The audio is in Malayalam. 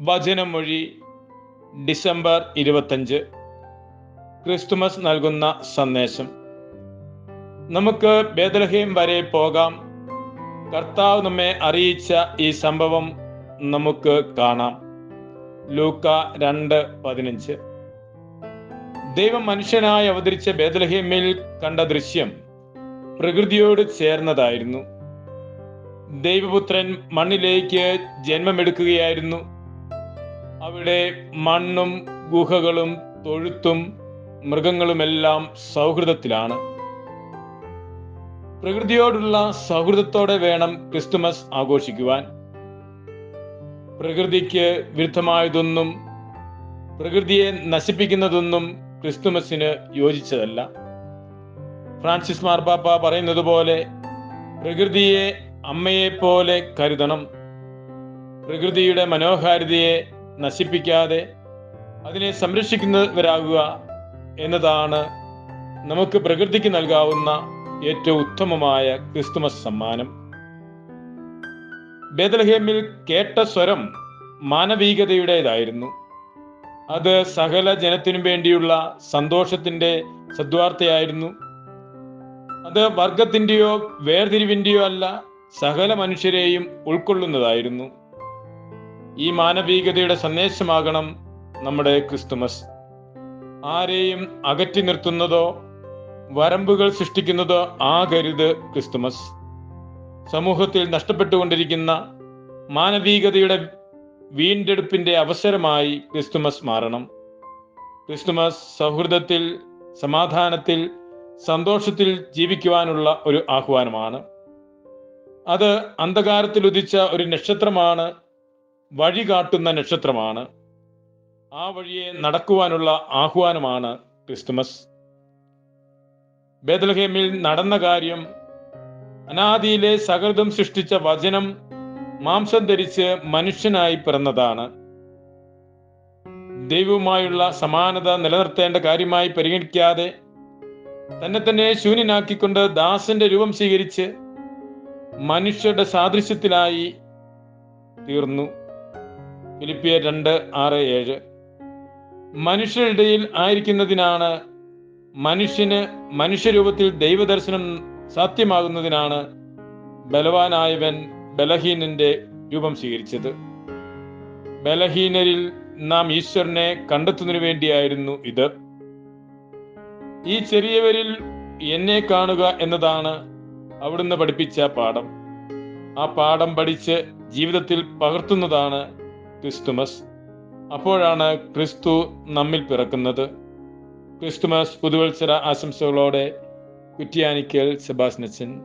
വചനമൊഴി ഡിസംബർ ഇരുപത്തഞ്ച്. ക്രിസ്തുമസ് നൽകുന്ന സന്ദേശം. നമുക്ക് ബേദലഹീം വരെ പോകാം. കർത്താവ് നമ്മെ അറിയിച്ച ഈ സംഭവം നമുക്ക് കാണാം. ലൂക്ക രണ്ട് പതിനഞ്ച്. ദൈവം മനുഷ്യനായി അവതരിച്ച ബേദലഹീമിൽ കണ്ട ദൃശ്യം പ്രകൃതിയോട് ചേർന്നതായിരുന്നു. ദൈവപുത്രൻ മണ്ണിലേക്ക് ജന്മമെടുക്കുകയായിരുന്നു. അവിടെ മണ്ണും ഗുഹകളും തൊഴുത്തും മൃഗങ്ങളുമെല്ലാം സൗഹൃദത്തിലാണ്. പ്രകൃതിയോടുള്ള സൗഹൃദത്തോടെ വേണം ക്രിസ്തുമസ് ആഘോഷിക്കുവാൻ. പ്രകൃതിക്ക് വിരുദ്ധമായതൊന്നും പ്രകൃതിയെ നശിപ്പിക്കുന്നതൊന്നും ക്രിസ്തുമസിന് യോജിച്ചതല്ല. ഫ്രാൻസിസ് മാർപ്പാപ്പ പറയുന്നത് പോലെ പ്രകൃതിയെ അമ്മയെ പോലെ കരുതണം. പ്രകൃതിയുടെ മനോഹാരിതയെ നശിപ്പിക്കാതെ അതിനെ സംരക്ഷിക്കുന്നവരാകുക എന്നതാണ് നമുക്ക് പ്രകൃതിക്ക് നൽകാവുന്ന ഏറ്റവും ഉത്തമമായ ക്രിസ്തുമസ് സമ്മാനം. ബേദലഹേമിൽ കേട്ട സ്വരം മാനവികതയുടേതായിരുന്നു. അത് സകല ജനത്തിനു വേണ്ടിയുള്ള സന്തോഷത്തിന്റെ സദ്വാർത്തയായിരുന്നു. അത് വർഗത്തിന്റെയോ വേർതിരിവിന്റെയോ അല്ല സകല മനുഷ്യരെയും ഉൾക്കൊള്ളുന്നതായിരുന്നു. ഈ മാനവികതയുടെ സന്ദേശമാകണം നമ്മുടെ ക്രിസ്തുമസ്. ആരെയും അകറ്റി നിർത്തുന്നതോ വരമ്പുകൾ സൃഷ്ടിക്കുന്നതോ ആകരുത് ക്രിസ്തുമസ്. സമൂഹത്തിൽ നഷ്ടപ്പെട്ടുകൊണ്ടിരിക്കുന്ന മാനവികതയുടെ വീണ്ടെടുപ്പിന്റെ അവസരമായി ക്രിസ്തുമസ് മാറണം. ക്രിസ്തുമസ് സൗഹൃദത്തിൽ സമാധാനത്തിൽ സന്തോഷത്തിൽ ജീവിക്കുവാനുള്ള ഒരു ആഹ്വാനമാണ്. അത് അന്ധകാരത്തിൽ ഉദിച്ച ഒരു നക്ഷത്രമാണ് വഴി കാട്ടുന്ന നക്ഷത്രമാണ്. ആ വഴിയെ നടക്കുവാനുള്ള ആഹ്വാനമാണ് ക്രിസ്തുമസ്. ബേദലഹേമിൽ നടന്ന കാര്യം അനാദിയിലെ സകൃതം സൃഷ്ടിച്ച വചനം മാംസം ധരിച്ച് മനുഷ്യനായി പിറന്നതാണ്. ദൈവവുമായുള്ള സമാനത നിലനിർത്തേണ്ട കാര്യമായി പരിഗണിക്കാതെ തന്നെ തന്നെ ശൂന്യനാക്കിക്കൊണ്ട് ദാസന്റെ രൂപം സ്വീകരിച്ച് മനുഷ്യരുടെ സാദൃശ്യത്തിലായി തീർന്നു. ഫിലിപ്പിയ രണ്ട് ആറ് ഏഴ്. മനുഷ്യരുടെയിൽ ആയിരിക്കുന്നതിനാണ് മനുഷ്യന് മനുഷ്യരൂപത്തിൽ ദൈവദർശനം സാധ്യമാകുന്നതിനാണ് ബലവാനായവൻ ബലഹീനന്റെ രൂപം സ്വീകരിച്ചത്. ബലഹീനരിൽ നാം ഈശ്വരനെ കണ്ടെത്തുന്നതിനു വേണ്ടിയായിരുന്നു ഇത്. ഈ ചെറിയവരിൽ എന്നെ കാണുക എന്നതാണ് അവിടുന്ന് പഠിപ്പിച്ച പാഠം. ആ പാഠം പഠിച്ച് ജീവിതത്തിൽ പകർത്തുന്നതാണ് ക്രിസ്തുമസ്. അപ്പോഴാണ് ക്രിസ്തു നമ്മിൽ പിറക്കുന്നത്. ക്രിസ്തുമസ് പുതുവത്സര ആശംസകളോടെ കുറ്റിയാനിക്കൽ സെബാസ്നച്ചൻ